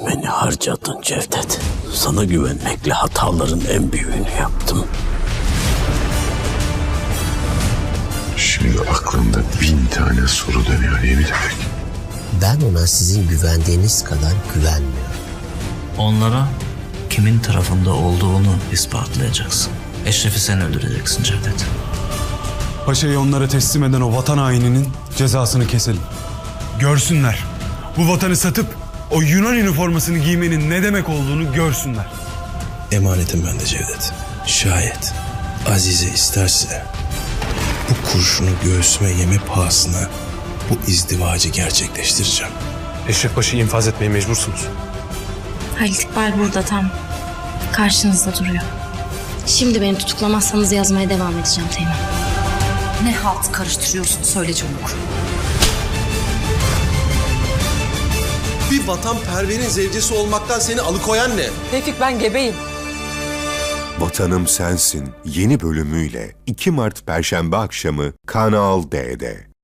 Beni harcadın Cevdet. Sana güvenmekle hataların en büyüğünü yaptım. Şimdi aklımda bin tane soru dönüyor yemin ederim. Ben ona sizin güvendiğiniz kadar güvenmiyorum. Onlara kimin tarafında olduğunu ispatlayacaksın. Eşref'i sen öldüreceksin Cevdet. Paşa'yı onlara teslim eden o vatan haininin cezasını keselim. Görsünler. Bu vatanı satıp o Yunan üniformasını giymenin ne demek olduğunu görsünler. Emanetim bende Cevdet. Şayet Azize isterse bu kurşunu göğsüme yeme pahasına bu izdivacı gerçekleştireceğim. Eşref Paşa'yı infaz etmeye mecbursunuz. Halit İkbal burada tam. Karşınızda duruyor. Şimdi beni tutuklamazsanız yazmaya devam edeceğim Teğmen. Ne halt karıştırıyorsun söyle çabuk. Bir vatanperverin zevcesi olmaktan seni alıkoyan ne? Tevfik ben gebeyim. Vatanım Sensin yeni bölümüyle 2 Mart Perşembe akşamı Kanal D'de.